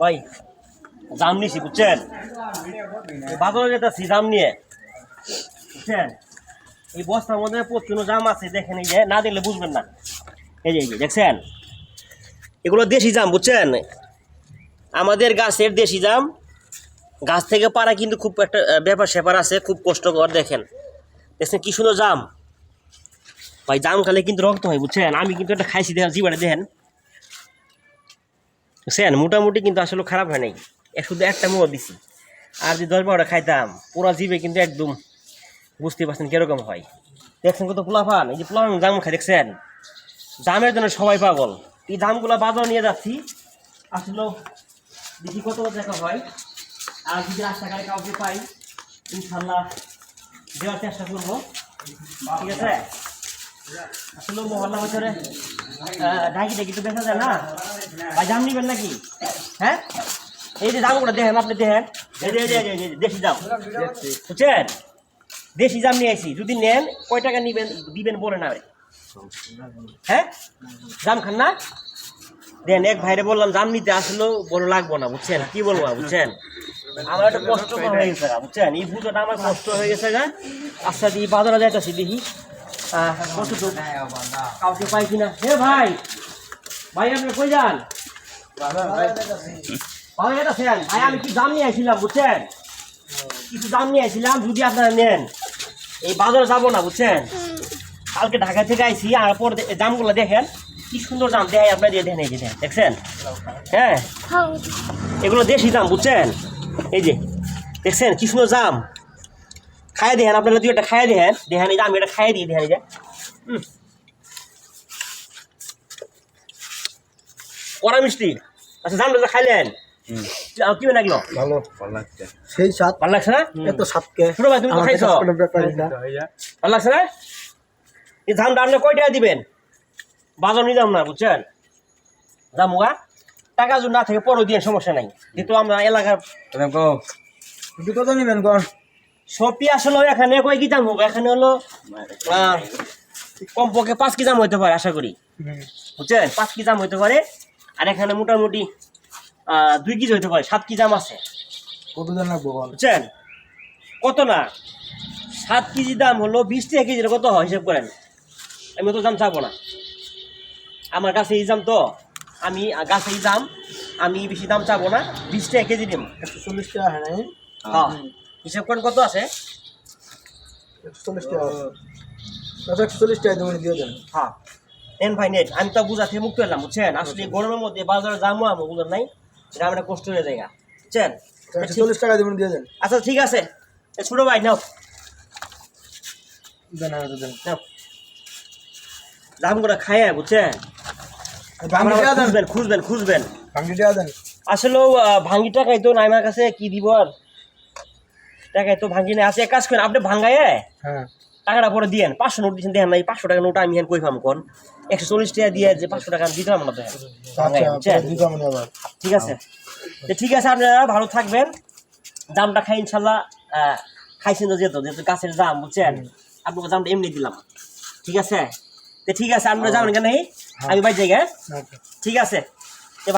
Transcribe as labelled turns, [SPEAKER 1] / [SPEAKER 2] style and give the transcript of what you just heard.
[SPEAKER 1] ভাই, জাম নিছি, বুঝছেন? বাজারে যেতেছি, জাম নিয়ে। বুঝছেন? এই বস্তার মধ্যে প্রচুর জাম আছে, দেখেন এই যে, না দেখলে বুঝবেন না। এই যে এই যে, দেখছেন? এগুলো দেশি জাম, বুঝছেন? আমাদের গাছের দেশি জাম, গাছ থেকে পারা কিন্তু খুব একটা ব্যাপার স্যাপার আছে, খুব কষ্টকর, দেখেন। দেখছেন কি সুন্দর জাম? ভাই, জাম খালে কিন্তু রক্ত হয়, বুঝছেন? আমি কিন্তু একটা খাইছি, দেখেন জিবারে দেখেন। বুঝছেন মোটামুটি কিন্তু আসলে খারাপ হয় নাই। শুধু একটা মুখ দিছি। আর যদি দশ বারোটা খাইতাম, পুরা জিবে কিন্তু একদম বুঝতে পারছেন কীরকম হয়। দেখছেন কত পোলাফান এই যে পোলাফান জাম খাই দেখছেন? জামের জন্য সবাই পাগল। এই দামগুলো বাজার নিয়ে যাচ্ছি। আসলে, দেখি কত দেখা হয়। আর যদি রাস্তাঘাটে কাউকে পাই ইনশাল্লাহ দেওয়ার চেষ্টা করব। ঠিক আছে? আসলে মহল্লা বছরে ঢাকিতে তো দেখা যায় না? ভাই দাম নিবেন নাকি? হ্যাঁ? এই যে দামগুলো দেখেন, আপনি দেখেন। দেশি দাম বুঝছেন? দেশি দাম নিয়ে আসি যদি নেন, কয় টাকা নিবেন, দিবেন বলে না হ্যাঁ? জাম খান না? দেন, এক ভাইরে বললাম, জাম নিতে আসলেও বড় লাগবো না, বুঝছেন? কি বলব, বুঝছেন? আমার একটা কষ্ট হয়ে গেছে বুঝছেন? এই পুজোটা আমার কষ্ট হয়ে গেছে গা। আচ্ছা দিয়ে বাজারে যাইতেছি দেখি। কতটুকু কাউকে পাই কিনা? হে ভাই! ভাই আপনি কই যান? ভাই। আমি কি দাম নিয়ে আসছিলাম বুঝছেন? কিছু দাম নিয়ে আসছিলাম যদি আপনারা নেন। এই বাজারে যাব না বুঝছেন? কালকে ঢাকা থেকে আইছি আর পর দামগুলো দেখেন কি সুন্দর দাম দেয় আপনার দিয়ে দেখেন এই যে দেখছেন? হ্যাঁ? এগুলো দেশি দাম বুঝছেন? এই যে দেখছেন কি সুন্দর দাম? খাই দেখেন আপনারা দুই একটা খাই দেখেন দেখেন এই আমি এটা খাই দিয়ে দেখেন এই যে। হুম। কড়া মিষ্টি। আচ্ছা খাইলেন। কি লাগল
[SPEAKER 2] ভালো সেই
[SPEAKER 1] ভালো লাগছে না?
[SPEAKER 2] এত সাতকে
[SPEAKER 1] ছোট ভাই তুমি খাইছো
[SPEAKER 2] কাজ করার ব্যাপার না
[SPEAKER 1] ভালো লাগছে না? এই ধান আপনি কয় টাকা দিবেন? বাজার নিয়ে যাম না বুঝছেন? যাম গা টাকা যদি না থাকে পরও দিয়ে সমস্যা নাই। যেহেতু আমরা এলাকার
[SPEAKER 2] কত নিবেন
[SPEAKER 1] সবই আসলে এখানে কয় কি দাম হোক এখানে হলো কমপক্ষে পাঁচ কি দাম হইতে পারে আশা করি। বুঝছেন? পাঁচ কি দাম হইতে পারে? আর এখানে মোটামুটি দুই কেজি হইতে পারে সাত কেজি দাম আছে?
[SPEAKER 2] কত জন লাগবো
[SPEAKER 1] বুঝছেন? কত না? সাত কেজি দাম হলো বিশ টাকা কেজির কত হয় হিসাব করেন? আমি তো দাম চাবো না। আমার কাছে এই দাম তো আমি গাছে এই দাম আমি বেশি দাম চাবো না বিশ টাকা কেজি নিম
[SPEAKER 2] একশো চল্লিশ টাকা হয়
[SPEAKER 1] হ্যাঁ হিসাব করেন কত আছে?
[SPEAKER 2] একশো চল্লিশ টাকা। আচ্ছা একশো চল্লিশ টাকা দিয়ে দেন।
[SPEAKER 1] হ্যাঁ ভাই নেট আমি তো বুঝা থেকে মুক্ত হলাম বুঝছেন? আসলে গরমের মধ্যে বাজারে আমি বুঝলেন নাই? এটা আমার কষ্ট হয়ে যায় বুঝছেন?
[SPEAKER 2] চল্লিশ টাকা তুমি দিয়ে দেন।
[SPEAKER 1] আচ্ছা ঠিক আছে। এ ছোটো ভাই নাও।
[SPEAKER 2] দেন দেন।
[SPEAKER 1] নাও। দাম করে খাইয়া বুঝছেন?
[SPEAKER 2] ভাঙ্গি টাকা দেন।
[SPEAKER 1] খুঁজবেন খুঁজবেন খুঁজবেন। আসলেও ভাঙ্গি টাকাই তো নাই আমার কাছে কি দিব আর? টাকায় তো ভাঙ্গি নাই। আছে এক কাজ করেন আপনি ভাঙ্গায়
[SPEAKER 2] হ্যাঁ।
[SPEAKER 1] টাকাটা পরে দিয়েন পাঁচশো নোট দিচ্ছেন দেখেন নাই পাঁচশো টাকা নোট আমি হেন কই পাম কোন? একশো চল্লিশ টাকা দিয়ে যে পাঁচশো টাকা দিতে পারব না তো হ্যাঁ।
[SPEAKER 2] আচ্ছা আমি আবার
[SPEAKER 1] ঠিক আছে? ঠিক আছে আপনারা ভালো থাকবেন। দামটা খাই ইনশাল্লাহ আহ, খাইছেন তো যেত যেহেতু গাছের দাম বুঝছেন? আপনাকে দামটা এমনি দিলাম। ঠিক আছে? তো ঠিক আছে আপনারা যাবেন কেন আমি বাই জায়গায়
[SPEAKER 2] আচ্ছা।
[SPEAKER 1] ঠিক আছে?